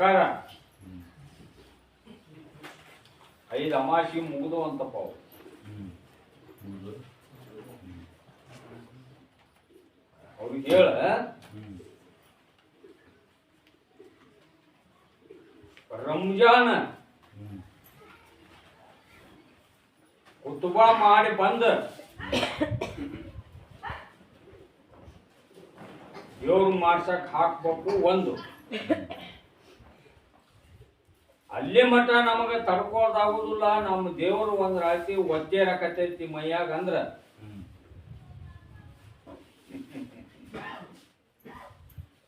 ಪ್ರಕಾರ ಐದು ಅಮಾಸಿ ಮುಗಿದು ಅಂತಪ್ಪ ಅವು ಅವ್ರಿಗೆ ಹೇಳ, ರಂಜಾನ್ ಕುತುಬ ಮಾಡಿ ಬಂದ ದೇವ್ರ ಮಾಡ್ಸಕ್ ಹಾಕ್ಬೇಕು ಒಂದು. ಅಲ್ಲಿ ಮಠ ನಮಗೆ ತಡ್ಕೊಳ್ದಾಗುದಿಲ್ಲ. ನಮ್ಮ ದೇವರು ಒಂದ್ ರಾತ್ರಿ ಒದ್ದೆ ರಕತೈತಿ ಮೈಯಾಗ ಅಂದ್ರ.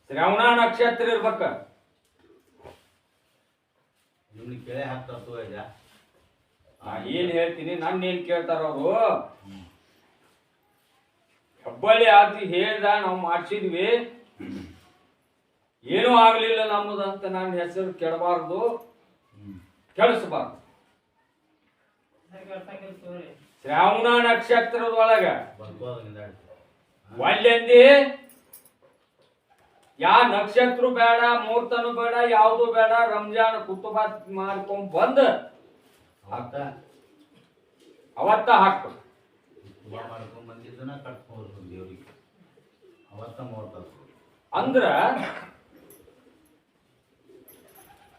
ಶ್ರವಣ ನಕ್ಷತ್ರ ಇರ್ಬೇಕ. ನಿಮ್ಗೆ ಕೆಳೆ ಹಾಕ್ತಾರ ನಾ ಏನ್ ಹೇಳ್ತೀನಿ ನನ್ನ ಏನ್ ಕೇಳ್ತಾರ ಅವರು? ಹೆಬ್ಬಳ್ಳಿ ಆತಿ ಹೇಳ್ದ ನಾವು ಮಾಡ್ಸಿದ್ವಿ. ಏನೂ ಆಗ್ಲಿಲ್ಲ ನಮ್ಮದಂತ ನನ್ನ ಹೆಸರು ಕೆಡಬಾರ್ದು. ಕೆಡಿಸಬಾರ್ದು ಶ್ರಾವಣ ನಕ್ಷತ್ರದೊಳಗ ಒಳಗ ಒಳ್ಳೆಂದಿ ಯಾ ನಕ್ಷತ್ರ ಬೇಡ ಮೂರ್ತನು ಬೇಡ ಯಾವುದು ಬೇಡ ರಂಜಾನ್ ಕುತುಬ ಮಾಡ್ಕೊಂಡ್ ಬಂದ ಅವತ್ತ? ಅವತ್ತ ಹಾಕ್ಬೇಕು.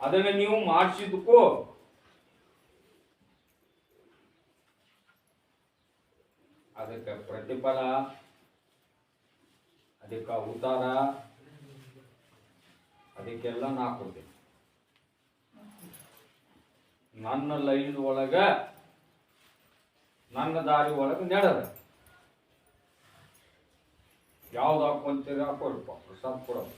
ಅದನ್ನ ನೀವು ಮಾಡಿಸಿದಕ್ಕೂ ಅದಕ್ಕೆ ಪ್ರತಿಫಲ, ಅದಕ್ಕೆ ಉತ್ತಾರ, ಅದಕ್ಕೆಲ್ಲ ನಾ ಕೊಡ್ತೀನಿ. ನನ್ನ ಲೈನ್ ಒಳಗ, ನನ್ನ ದಾರಿ ಒಳಗೆ ನೆಡದ. ಯಾವ್ದು ಹಾಕೊಂತೀರಿ ಹಾಕೊಳ್ಪ ಪ್ರಸಾದ್ ಕೊಡೋದು.